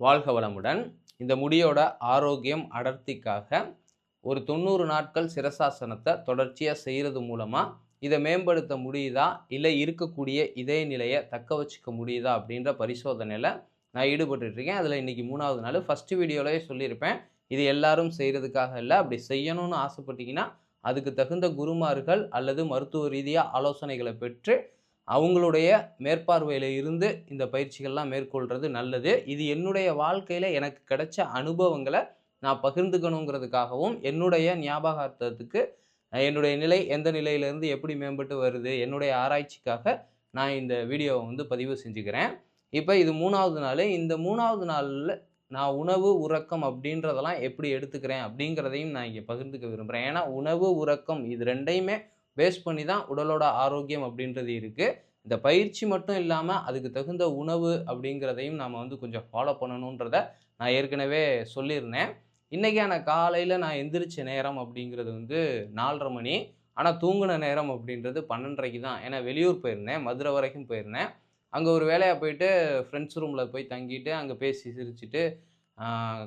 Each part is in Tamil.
வாழ்க வளமுடன். இந்த முடியோட ஆரோக்கியம் அடர்த்திக்காக ஒரு தொண்ணூறு நாட்கள் சிரசாசனத்தை தொடர்ச்சியாக செய்கிறது மூலமாக இதை மேம்படுத்த முடியுதா? இல்லை இருக்கக்கூடிய இதய நிலையை தக்க வச்சுக்க முடியுதா? அப்படின்ற பரிசோதனையில் நான் ஈடுபட்டுருக்கேன் அதில் இன்றைக்கி மூணாவது நாள். ஃபஸ்ட்டு வீடியோலேயே சொல்லியிருப்பேன். இது எல்லாரும் செய்கிறதுக்காக இல்லை. அப்படி செய்யணும்னு ஆசைப்பட்டீங்கன்னா அதுக்கு தகுந்த குருமார்கள் அல்லது மருத்துவ ரீதியாக ஆலோசனைகளை பெற்று அவங்களுடைய மேற்பார்வையில் இருந்து இந்த பயிற்சிகள்லாம் மேற்கொள்கிறது நல்லது. இது என்னுடைய வாழ்க்கையில் எனக்கு கிடைச்ச அனுபவங்களை நான் பகிர்ந்துக்கணுங்கிறதுக்காகவும் என்னுடைய ஞாபகார்த்தத்துக்கு என்னுடைய நிலை எந்த நிலையிலேருந்து எப்படி மேம்பட்டு வருது என்னுடைய ஆராய்ச்சிக்காக நான் இந்த வீடியோவை வந்து பதிவு செஞ்சுக்கிறேன். இப்போ இது மூணாவது நாள். இந்த மூணாவது நாளில் நான் உணவு உறக்கம் அப்படின்றதெல்லாம் எப்படி எடுத்துக்கிறேன் அப்படிங்கிறதையும் நான் இங்கே பகிர்ந்துக்க விரும்புகிறேன். ஏன்னா உணவு உறக்கம் இது ரெண்டையுமே பேஸ் பண்ணி தான் உடலோட ஆரோக்கியம் அப்படின்றது இருக்குது இந்த பயிற்சி மட்டும் இல்லாமல் அதுக்கு தகுந்த உணவு அப்படிங்கிறதையும் நாம் வந்து கொஞ்சம் ஃபாலோ பண்ணணுன்றத நான் ஏற்கனவே சொல்லியிருந்தேன். இன்றைக்கான காலையில் நான் எந்திரிச்ச நேரம் அப்படிங்கிறது வந்து நாலரை மணி. ஆனால் தூங்கின நேரம் அப்படின்றது பன்னெண்டரைக்கு தான். ஏன்னா வெளியூர் போயிருந்தேன் மதுரை வரைக்கும் போயிருந்தேன். அங்கே ஒரு வேலையாக போயிட்டு ஃப்ரெண்ட்ஸ் ரூமில் போய் தங்கிட்டு அங்கே பேசி சிரிச்சிட்டு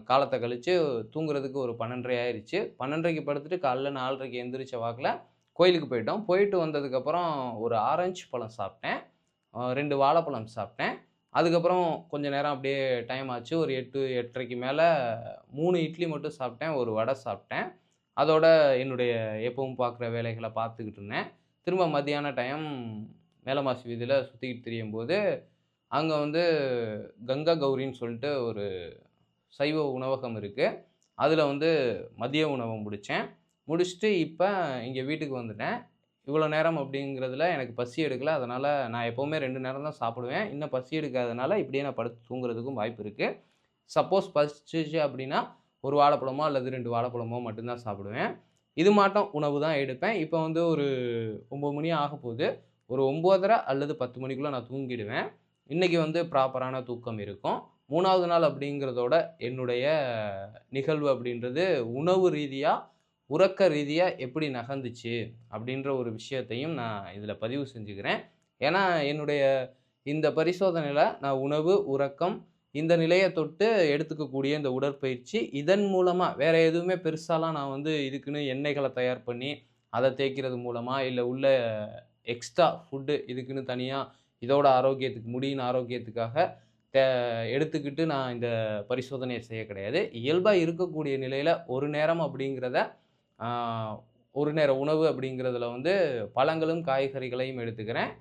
காலத்தை கழித்து தூங்குறதுக்கு ஒரு பன்னெண்டரை ஆயிடுச்சு பன்னெண்டரைக்கு படுத்துட்டு காலைல நாலரைக்கு எந்திரிச்ச வாக்கில் கோயிலுக்கு போயிட்டோம். போயிட்டு வந்ததுக்கப்புறம் ஒரு ஆரஞ்சு பழம் சாப்பிட்டேன். ரெண்டு வாழைப்பழம் சாப்பிட்டேன். அதுக்கப்புறம் கொஞ்ச நேரம் அப்படியே டைம் ஆச்சு. ஒரு எட்டு எட்டரைக்கு மேலே மூணு இட்லி மட்டும் சாப்பிட்டேன். ஒரு வடை சாப்பிட்டேன். அதோட என்னுடைய எப்பவும் பார்க்குற வேலைகளை பார்த்துக்கிட்டு இருந்தேன். திரும்ப மத்தியான டைம் மேலமாசி வீதியில் சுற்றிக்கிட்டு தெரியும் போது அங்கே வந்து கங்கா கௌரின்னு சொல்லிட்டு ஒரு சைவ உணவகம் இருக்குது அதில் வந்து மதிய உணவை முடித்தேன் முடிச்சுட்டு இப்போ இங்கே வீட்டுக்கு வந்துட்டேன். இவ்வளோ நேரம் அப்படிங்கிறதுல எனக்கு பசி எடுக்கல. அதனால் நான் எப்போவுமே ரெண்டு நேரம் தான் சாப்பிடுவேன். இன்னும் பசி எடுக்காதனால இப்படியே நான் படுத்து தூங்குறதுக்கும் வாய்ப்பு இருக்குது சப்போஸ் பசிச்சிச்சு அப்படின்னா ஒரு வாழைப்பழமோ அல்லது ரெண்டு வாழைப்பழமோ மட்டும்தான் சாப்பிடுவேன். இது மாட்டம் உணவு தான் எடுப்பேன். இப்போ வந்து ஒரு ஒம்பது மணி ஆக போகுது. ஒரு ஒம்போதரை அல்லது பத்து மணிக்குள்ளே நான் தூங்கிடுவேன். இன்றைக்கி வந்து ப்ராப்பரான தூக்கம் இருக்கும். மூணாவது நாள் அப்படிங்கிறதோட என்னுடைய நிகழ்வு அப்படின்றது உணவு ரீதியாக உறக்க ரீதியாக எப்படி நகர்ந்துச்சு அப்படின்ற ஒரு விஷயத்தையும் நான் இதில் பதிவு செஞ்சுக்கிறேன். ஏன்னா என்னுடைய இந்த பரிசோதனையில் நான் உணவு உறக்கம் இந்த நிலையை தொட்டு எடுத்துக்கக்கூடிய இந்த உடற்பயிற்சி இதன் மூலமாக வேறு எதுவுமே பெருசாலாம் நான் வந்து இதுக்குன்னு எண்ணெய்களை தயார் பண்ணி அதை தேய்க்கிறது மூலமாக இல்லை உள்ள எக்ஸ்ட்ரா ஃபுட்டு இதுக்குன்னு தனியாக இதோட ஆரோக்கியத்துக்கு முடியின் ஆரோக்கியத்துக்காக தே எடுத்துக்கிட்டு நான் இந்த பரிசோதனையை செய்ய கிடையாது. இயல்பாக இருக்கக்கூடிய நிலையில் ஒரு நேரம் அப்படிங்கிறத ஒரு நேர உணவு அப்படிங்கிறதுல வந்து பழங்களும் காய்கறிகளையும் எடுத்துக்கிறேன்.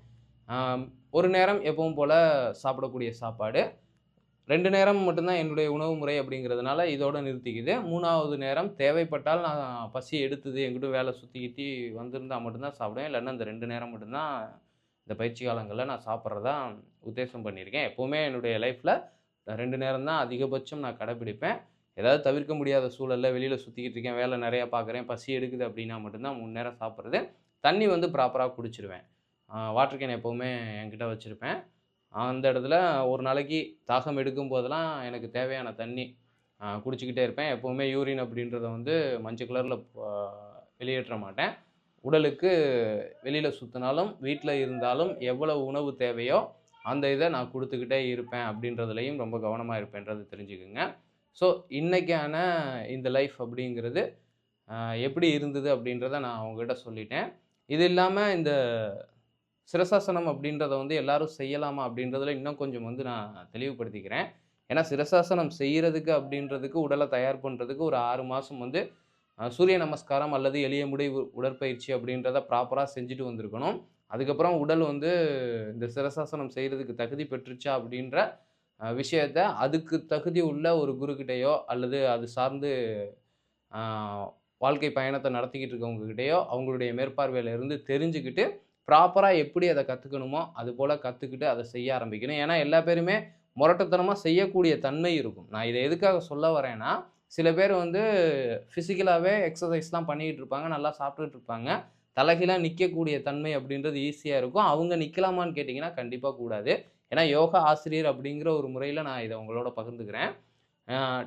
ஒரு நேரம் எப்பவும் போல் சாப்பிடக்கூடிய சாப்பாடு. ரெண்டு நேரம் மட்டும்தான் என்னுடைய உணவு முறை அப்படிங்கிறதுனால இதோடு நிறுத்திக்குது. மூணாவது நேரம் தேவைப்பட்டால் நான் பசி எடுத்தது எங்கிட்ட வேலை சுற்றி கித்தி வந்திருந்தால் மட்டும்தான் சாப்பிடுவேன். இல்லைன்னா இந்த ரெண்டு நேரம் மட்டும்தான் இந்த பயிற்சி காலங்களில் நான் சாப்பிட்றதா உத்தேசம் பண்ணியிருக்கேன். எப்போவுமே என்னுடைய லைஃப்பில் ரெண்டு நேரம் தான் அதிகபட்சம் நான் கடைப்பிடிப்பேன் ஏதாவது தவிர்க்க முடியாத சூழலில் வெளியில் சுற்றிக்கிட்டு இருக்கேன் வேலை நிறையா பார்க்குறேன் பசி எடுக்குது அப்படின்னா மட்டும்தான் மூணு நேரம் சாப்பிட்றது. தண்ணி வந்து ப்ராப்பராக குடிச்சிருவேன். வாட்டர் கேன் எப்போவுமே என்கிட்ட வச்சுருப்பேன். அந்த இடத்துல ஒரு நாளைக்கு தாகம் எடுக்கும் போதெல்லாம் எனக்கு தேவையான தண்ணி குடிச்சிக்கிட்டே இருப்பேன். எப்போவுமே யூரின் அப்படின்றத வந்து மஞ்சள் கலரில் வெளியேற்ற மாட்டேன். உடலுக்கு வெளியில் சுற்றினாலும் வீட்டில் இருந்தாலும் எவ்வளோ உணவு தேவையோ அந்த இதை நான் கொடுத்துக்கிட்டே இருப்பேன் அப்படின்றதுலையும் ரொம்ப கவனமாக இருப்பேன்றது தெரிஞ்சுக்குங்க. ஸோ இன்றைக்கான இந்த லைஃப் அப்படிங்கிறது எப்படி இருந்தது அப்படின்றத நான் அவங்ககிட்ட சொல்லிட்டேன். இது இல்லாமல் இந்த சிரசாசனம் அப்படின்றத வந்து எல்லாரும் செய்யலாமா அப்படின்றதுல இன்னும் கொஞ்சம் வந்து நான் தெளிவுபடுத்திக்கிறேன். ஏன்னா சிரசாசனம் செய்கிறதுக்கு அப்படின்றதுக்கு உடலை தயார் பண்ணுறதுக்கு ஒரு ஆறு மாதம் வந்து சூரிய நமஸ்காரம் அல்லது எளிய முடி உ- உடற்பயிற்சி அப்படின்றத ப்ராப்பராக செஞ்சுட்டு வந்திருக்கணும். அதுக்கப்புறம் உடல் வந்து இந்த சிரசாசனம் செய்கிறதுக்கு தகுதி பெற்றுச்சா அப்படின்ற விஷயத்த அதுக்கு தகுதி உள்ள ஒரு குருக்கிட்டேயோ அல்லது அது சார்ந்து வாழ்க்கை பயணத்தை நடத்திக்கிட்டு இருக்கவங்ககிட்டயோ அவங்களுடைய மேற்பார்வையில் இருந்து தெரிஞ்சுக்கிட்டு ப்ராப்பராக எப்படி அதை கற்றுக்கணுமோ அது போல் கற்றுக்கிட்டு அதை செய்ய ஆரம்பிக்கணும். ஏன்னா எல்லா பேருமே முரட்டுத்தனமாக செய்யக்கூடிய தன்மை இருக்கும். நான் இதை எதுக்காக சொல்ல வரேன்னா சில பேர் வந்து ஃபிசிக்கலாகவே எக்ஸசைஸ்லாம் பண்ணிக்கிட்டு இருப்பாங்க நல்லா சாப்பிட்டுட்டு இருப்பாங்க. தலைகீழாக நிற்கக்கூடிய தன்மை அப்படின்றது ஈஸியாக இருக்கும். அவங்க நிற்கலாமான்னு கேட்டிங்கன்னா கண்டிப்பாக கூடாது. ஏன்னா யோகா ஆசிரியர் அப்படிங்கிற ஒரு முறையில் நான் இதை உங்களோட பகிர்ந்துக்கிறேன்.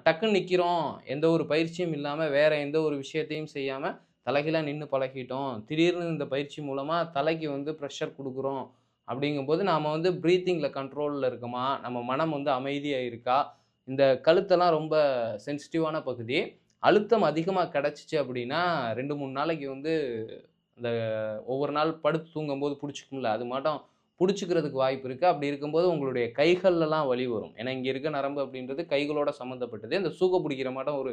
டக்குன்னு நிற்கிறோம் எந்த ஒரு பயிற்சியும் இல்லாமல் வேறு எந்த ஒரு விஷயத்தையும் செய்யாமல் தலைகீழாக நின்று பழகிட்டோம். திடீர்னு இந்த பயிற்சி மூலமாக தலைக்கு வந்து ப்ரெஷர் கொடுக்குறோம் அப்படிங்கும்போது நாம் வந்து ப்ரீத்திங்கில் கண்ட்ரோலில் இருக்கோமா? நம்ம மனம் வந்து அமைதியாக இருக்கா? இந்த கழுத்தெல்லாம் ரொம்ப சென்சிட்டிவான பகுதி. அழுத்தம் அதிகமாக கிடச்சிச்சு அப்படின்னா ரெண்டு மூணு நாளைக்கு வந்து இந்த ஒவ்வொரு நாள் படுத்து தூங்கும்போது பிடிச்சிக்கும்ல. அது மட்டும் பிடிச்சிக்கிறதுக்கு வாய்ப்பு இருக்குது அப்படி இருக்கும்போது உங்களுடைய கைகள்லாம் வலி வரும். ஏன்னா இங்கே இருக்க நரம்பு அப்படின்றது கைகளோட சம்மந்தப்பட்டது இந்த சூக பிடிக்கிற மாட்டம் ஒரு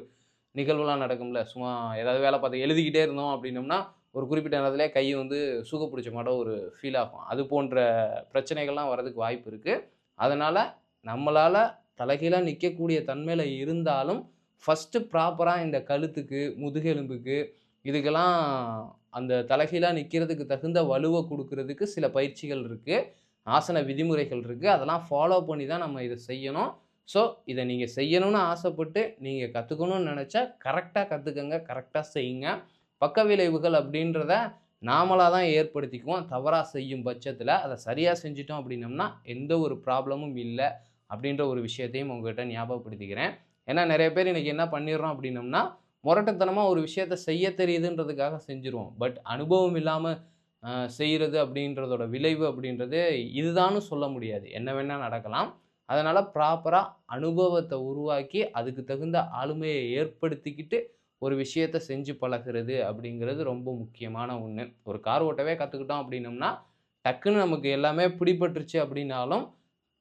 நிகழ்வுலாம் நடக்கும்ல. சும்மா ஏதாவது வேலை பார்த்து எழுதிக்கிட்டே இருந்தோம் அப்படின்னோம்னா ஒரு குறிப்பிட்ட நேரத்தில் கை வந்து சூக பிடிச்ச மாட்டம் ஒரு ஃபீல் ஆகும். அது போன்ற பிரச்சனைகள்லாம் வரதுக்கு வாய்ப்பு இருக்குது அதனால் நம்மளால் தலைகீழாக நிற்கக்கூடிய தன்மையில் இருந்தாலும் ஃபஸ்ட்டு ப்ராப்பராக இந்த கழுத்துக்கு முதுகெலும்புக்கு இதுக்கெல்லாம் அந்த தலைகீழாக நிற்கிறதுக்கு தகுந்த வலுவை கொடுக்கறதுக்கு சில பயிற்சிகள் இருக்குது ஆசன விதிமுறைகள் இருக்குது அதெல்லாம் ஃபாலோ பண்ணி தான் நம்ம இதை செய்யணும். ஸோ இதை நீங்கள் செய்யணும்னு ஆசைப்பட்டு நீங்கள் கற்றுக்கணும்னு நினச்சா கரெக்டாக கற்றுக்கங்க கரெக்டாக செய்யுங்க. பக்க விளைவுகள் அப்படின்றத நாமளாக தான் ஏற்படுத்திக்குவோம். தவறாக செய்யும் பட்சத்தில் அதை சரியாக செஞ்சிட்டோம் அப்படின்னம்னா எந்த ஒரு ப்ராப்ளமும் இல்லை அப்படின்ற ஒரு விஷயத்தையும் உங்கள்கிட்ட ஞாபகப்படுத்திக்கிறேன். ஏன்னா நிறைய பேர் இன்றைக்கி என்ன பண்ணிடுறோம் அப்படின்னம்னா முரட்டுத்தனமாக ஒரு விஷயத்த செய்ய தெரியுதுன்றதுக்காக செஞ்சுருவோம். பட் அனுபவம் இல்லாமல் செய்கிறது அப்படின்றதோட விளைவு அப்படின்றது இதுதான்னு சொல்ல முடியாது. என்ன வேணால் நடக்கலாம். அதனால் ப்ராப்பராக அனுபவத்தை உருவாக்கி அதுக்கு தகுந்த ஆளுமையை ஏற்படுத்திக்கிட்டு ஒரு விஷயத்த செஞ்சு பழகிறது அப்படிங்கிறது ரொம்ப முக்கியமான ஒன்று ஒரு கார் ஓட்டவே கற்றுக்கிட்டோம் அப்படின்னம்னா டக்குன்னு நமக்கு எல்லாமே பிடிபட்டுருச்சு அப்படின்னாலும்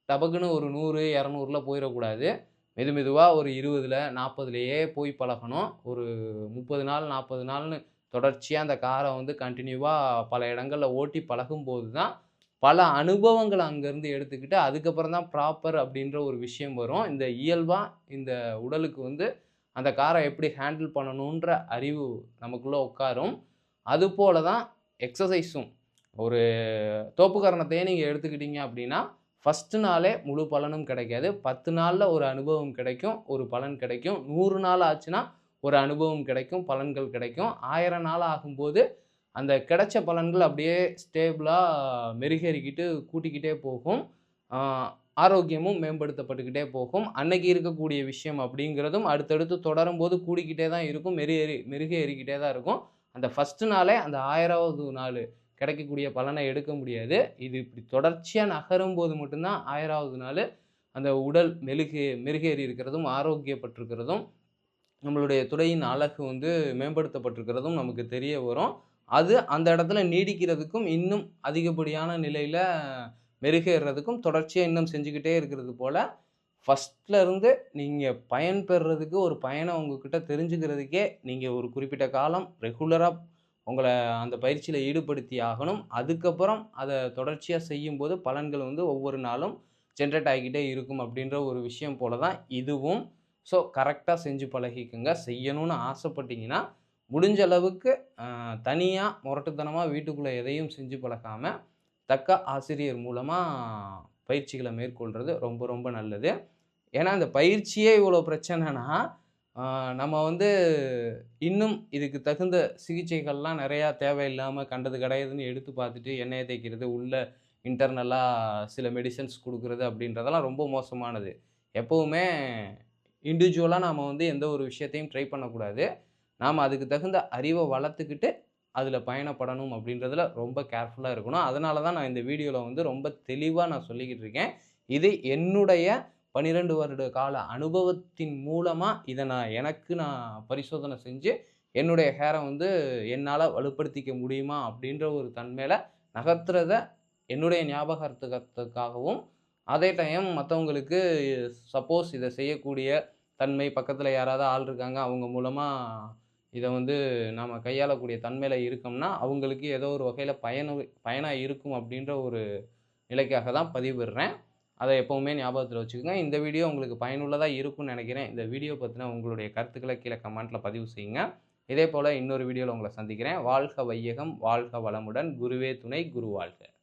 டபக்குன்னு ஒரு நூறு இரநூறுல போயிடக்கூடாது. மெது மெதுவாக ஒரு இருபதில் நாற்பதுலையே போய் பழகணும். ஒரு முப்பது நாள் நாற்பது நாள்னு தொடர்ச்சியாக அந்த காரை வந்து கண்டினியூவாக பல இடங்களில் ஓட்டி பழகும்போது தான் பல அனுபவங்களை அங்கேருந்து எடுத்துக்கிட்டு அதுக்கப்புறம் தான் ப்ராப்பர் அப்படின்ற ஒரு விஷயம் வரும். இந்த இயல்பாக இந்த உடலுக்கு வந்து அந்த காரை எப்படி ஹேண்டில் பண்ணணுன்ற அறிவு நமக்குள்ளே உட்காரும். அதுபோல தான் எக்ஸசைஸும் ஒரு தோப்புக்கரணத்தையே நீங்கள் எடுத்துக்கிட்டீங்க அப்படின்னா ஃபஸ்ட்டு நாளே முழு பலனும் கிடைக்காது. பத்து நாளில் ஒரு அனுபவம் கிடைக்கும் ஒரு பலன் கிடைக்கும். நூறு நாள் ஆச்சுன்னா ஒரு அனுபவம் கிடைக்கும் பலன்கள் கிடைக்கும். ஆயிரம் நாள் ஆகும்போது அந்த கிடைச்ச பலன்கள் அப்படியே ஸ்டேபிளாக மெருகேறிக்கிட்டு கூட்டிக்கிட்டே போகும். ஆரோக்கியமும் மேம்படுத்தப்பட்டுக்கிட்டே போகும். அன்னைக்கு இருக்கக்கூடிய விஷயம் அப்படிங்கிறதும் அடுத்தடுத்து தொடரும் போது கூடிக்கிட்டே தான் இருக்கும் மெருகேறி மெருகேறிக்கிட்டே தான் இருக்கும். அந்த ஃபஸ்ட்டு நாளே அந்த ஆயிராவது நாள் கிடைக்கக்கூடிய பலனை எடுக்க முடியாது. இது இப்படி தொடர்ச்சியாக நகரும் போது மட்டும்தான் ஆயிராவது நாள் அந்த உடல் மெழுகு மெருகேறி இருக்கிறதும் ஆரோக்கியப்பட்டிருக்கிறதும் நம்மளுடைய துறையின் அழகு வந்து மேம்படுத்தப்பட்டிருக்கிறதும் நமக்கு தெரிய வரும். அது அந்த இடத்துல நீடிக்கிறதுக்கும் இன்னும் அதிகப்படியான நிலையில் மெருகேறுறதுக்கும் தொடர்ச்சியாக இன்னும் செஞ்சுக்கிட்டே இருக்கிறது போல் ஃபஸ்ட்லேருந்து நீங்கள் பயன் பெறுறதுக்கு ஒரு பயனை உங்ககிட்ட தெரிஞ்சுக்கிறதுக்கே நீங்கள் ஒரு குறிப்பிட்ட காலம் ரெகுலராக உங்களை அந்த பயிற்சியில் ஈடுபடுத்தி ஆகணும். அதுக்கப்புறம் அதை தொடர்ச்சியாக செய்யும்போது பலன்கள் வந்து ஒவ்வொரு நாளும் ஜென்ரேட் ஆகிக்கிட்டே இருக்கும் அப்படின்ற ஒரு விஷயம் போல தான் இதுவும் ஸோ கரெக்டாக செஞ்சு பழகிக்குங்க. செய்யணும்னு ஆசைப்பட்டீங்கன்னா முடிஞ்ச அளவுக்கு தனியாக முரட்டுத்தனமாக வீட்டுக்குள்ளே எதையும் செஞ்சு பழகாமல் தக்க ஆசிரியர் மூலமாக பயிற்சிகளை மேற்கொள்கிறது ரொம்ப ரொம்ப நல்லது. ஏன்னா அந்த பயிற்சியே இவ்வளோ பிரச்சனைனா நம்ம வந்து இன்னும் இதுக்கு தகுந்த சிகிச்சைகள்லாம் நிறையா தேவையில்லாமல் கண்டது கிடையாதுன்னு எடுத்து பார்த்துட்டு எண்ணெயை தேய்க்கிறது உள்ள இன்டர்னலாக சில மெடிசன்ஸ் கொடுக்குறது அப்படின்றதெல்லாம் ரொம்ப மோசமானது. எப்போவுமே இண்டிவிஜுவலாக நாம் வந்து எந்த ஒரு விஷயத்தையும் ட்ரை பண்ணக்கூடாது. நாம் அதுக்கு தகுந்த அறிவை வளர்த்துக்கிட்டு அதில் பயணப்படணும் அப்படின்றதுல ரொம்ப கேர்ஃபுல்லாக இருக்கணும். அதனால தான் நான் இந்த வீடியோவில் வந்து ரொம்ப தெளிவாக நான் சொல்லிக்கிட்டு இருக்கேன். இது என்னுடைய பன்னிரெண்டு வருட கால அனுபவத்தின் மூலமாக இதை நான் எனக்கு நான் பரிசோதனை செஞ்சு என்னுடைய ஹேரை வந்து என்னால் வலுப்படுத்திக்க முடியுமா அப்படின்ற ஒரு தன்மையில் நகர்த்துறத என்னுடைய ஞாபகத்துக்காகவும் அதே டைம் மற்றவங்களுக்கு சப்போஸ் இதை செய்யக்கூடிய தன்மை பக்கத்தில் யாராவது ஆள் இருக்காங்க அவங்க மூலமாக இதை வந்து நாம் கையாளக்கூடிய தன்மையில் இருக்கோம்னா அவங்களுக்கு ஏதோ ஒரு வகையில் பயனு பயனாக இருக்கும் அப்படின்ற ஒரு நிலைக்காக தான் பதிவிடுறேன். அதை எப்போவுமே ஞாபகத்தில் வச்சுக்கோங்க. இந்த வீடியோ உங்களுக்கு பயனுள்ளதாக இருக்கும்னு நினைக்கிறேன். இந்த வீடியோ பற்றின உங்களுடைய கருத்துக்களை கீழே கமெண்ட்டில் பதிவு செய்யுங்க. இதே போல் இன்னொரு வீடியோவில் உங்களை சந்திக்கிறேன். வாழ்க வையகம் வாழ்க வளமுடன். குருவே துணை குரு வாழ்க.